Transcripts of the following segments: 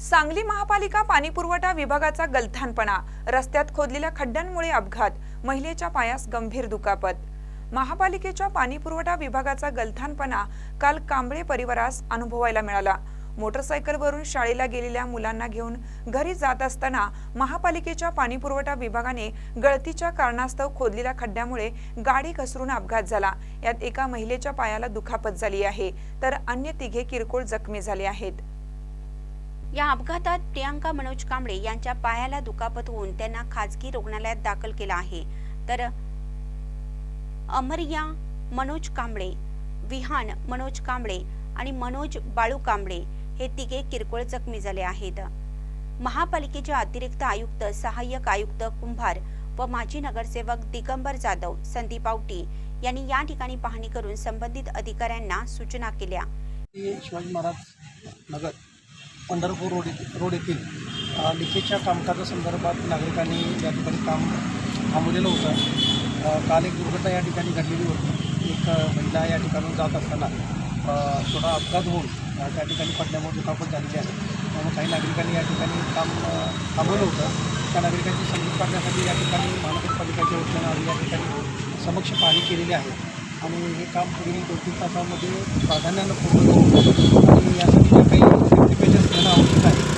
सांगली महापालिका पाणीपुरवठा विभागाचा गलथानपणा रस्त्यात खोदलेल्या खड्ड्यांमुळे अपघात महिलेच्या पायास गंभीर दुखापत. महापालिकेच्या पाणीपुरवठा विभागाचा गलथानपणा काल कांबळे परिवारास अनुभवायला मिळाला. मोटरसायकलवरून शाळेला गेलेल्या मुलांना घेऊन घरी जात असताना महापालिकेच्या पाणीपुरवठा विभागाने गळतीच्या कारणास्तव खोदलेल्या खड्ड्यामुळे गाडी घसरून अपघात झाला. यात एका महिलेच्या पायाला दुखापत झाली आहे. तर अन्य तिघे किरकोळ जखमी झाले आहेत. या अपघातात प्रियांका मनोज कांबळे यांच्या पायाला दुखापत होऊन त्यांना खाजगी रुग्णालयात दाखल केलं आहे. तर अमरिया मनोज कांबळे विहान मनोज कांबळे आणि मनोज बाळू कांबळे हे तिघे किरकोळ जखमी झाले आहेत. महापालिकेचे अतिरिक्त आयुक्त सहाय्यक आयुक्त कुंभार व माजी नगरसेवक दिगंबर जाधव संदीप आवटी यांनी या ठिकाणी पाहणी करून संबंधित अधिकाऱ्यांना सूचना केल्या. शिवाजी महाराज नगर पंढरपूर रोड रोड येथील लिखेच्या लिकेजच्या कामकाजा संदर्भात नागरिकांनी या ठिकाणी काम थांबवलेलं होतं काल एक दुर्घटना या ठिकाणी घडलेली होती. एक महिला या ठिकाणून जात असताना थोडा अपघात होऊन त्या ठिकाणी पडल्यामुळे दुखापत झालेली आहे. त्यामुळे काही नागरिकांनी या ठिकाणी काम थांबवलं होतं. त्या नागरिकांची समजूत काढण्यासाठी या ठिकाणी महानगरपालिकेच्या वतीनं आम्ही या ठिकाणी समक्ष पाहणी केलेली आहे. आणि हे काम पुढील दोन तीन तासामध्ये प्राधान्यानं पूर्ण करू आणि यासाठी ज्या काही घेणं आवश्यक आहे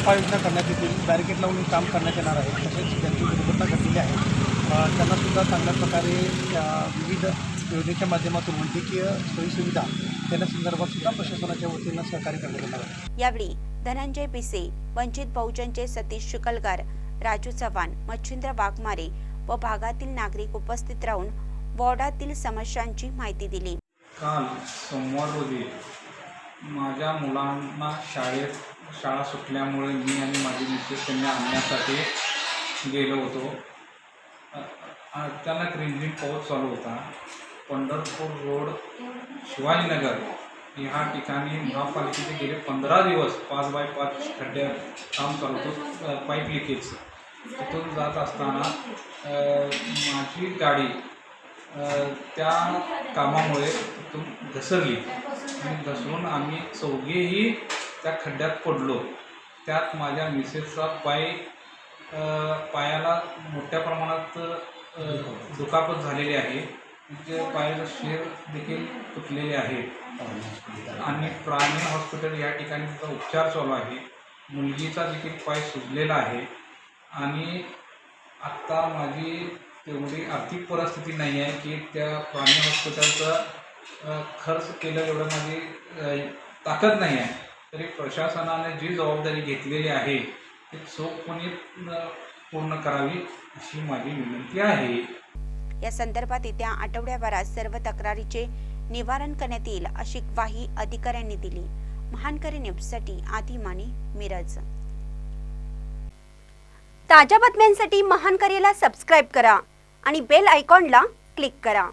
उपाययोजना करण्यात येतील. बॅरिकेड लावून काम करण्यात येणार आहे. तसेच ज्यांची दुर्घटना घडलेली आहे. अ, त्यांनासुद्धा चांगल्या प्रकारे विविध योजनेच्या माध्यमातून वैद्यकीय सोयीसुविधा देण्यासंदर्भात सुद्धा प्रशासनाच्या वतीनं सहकार्य करण्यात येणार आहे. यावेळी धनंजय पिसे वंचित बहुजनचे सतीश शुकलगार राजू चव्हाण मच्छिंद्र वाघमारे व भागातील नागरिक उपस्थित राहून वॉर्डातील समस्यांची माहिती दिली. काल सोमवार रोजी माझ्या मुलांना शाळेत शाळा सुटल्यामुळे मी आणि माझी मिसेस त्यांना आणण्यासाठी गेलो होतो. अचानक रिमझिम पाऊस चालू होता. पंढरपूर रोड शिवाजीनगर ह्या ठिकाणी महापालिकेचे गेले पंधरा दिवस पाच बाय पाच खड्डे काम चालू होतं पाईप लिकेज. तिथून जात असताना माझी गाडी त्या कामामुळे तिथून घसरली. आणि बसून आम्ही चौघेही त्या खड्ड्यात पडलो. त्यात माझ्या मिसेसचा पाय पायाला मोठ्या प्रमाणात दुखापत झालेली आहे. म्हणजे तिचे पायाचं शेर देखील तुटलेले आहे. आणि प्राणी हॉस्पिटल या ठिकाणी त्याचा उपचार चालू आहे. मुलगीचा देखील पाय सुजलेला आहे. आणि आत्ता माझी तेवढी आर्थिक परिस्थिती नाही आहे की त्या प्राणी हॉस्पिटलचा खर्च केलं एवढं माझी ताकद नाही आहे. तरी प्रशासनाने जी जबाबदारी घेतलेली आहे ती चोखपणे पूर्ण करावी अशी माझी विनंती आहे. या संदर्भात येत्या आठवड्याभरात सर्व तक्रारीचे निवारण करण्यात येईल अशी ग्वाही अधिकाऱ्यांनी दिली. महानकरी न्यूजसाठी आदी माने मिरज. ताज्या बातम्यांसाठी महानकरीला सबस्क्राईब करा आणि बेल आयकॉनला क्लिक करा.